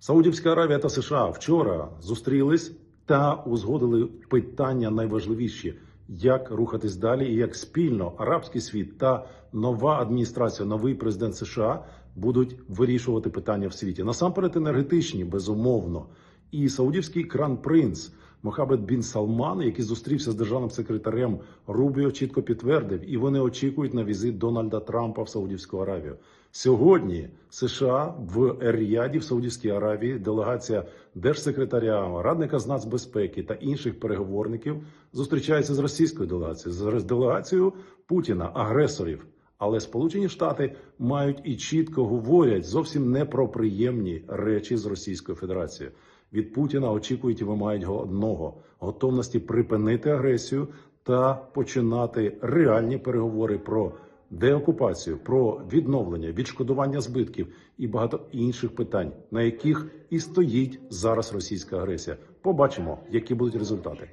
Саудівська Аравія та США вчора зустрілись та узгодили питання найважливіші, як рухатись далі, і як спільно арабський світ та нова адміністрація, новий президент США будуть вирішувати питання в світі. Насамперед, енергетичні, безумовно. І саудівський кран-принц Мохаммед Бін Салман, який зустрівся з державним секретарем Рубіо, чітко підтвердив, і вони очікують на візит Дональда Трампа в Саудівську Аравію. Сьогодні США в Ер-Ріаді в Саудівській Аравії делегація держсекретаря, радника з нацбезпеки та інших переговорників зустрічається з російською делегацією, з делегацією Путіна, агресорів. Але Сполучені Штати мають і чітко говорять зовсім не про приємні речі з Російською Федерацією. Від Путіна очікують і вимагають го- одного готовності припинити агресію та починати реальні переговори про деокупацію, про відновлення, відшкодування збитків і багато інших питань, на яких і стоїть зараз російська агресія. Побачимо, які будуть результати.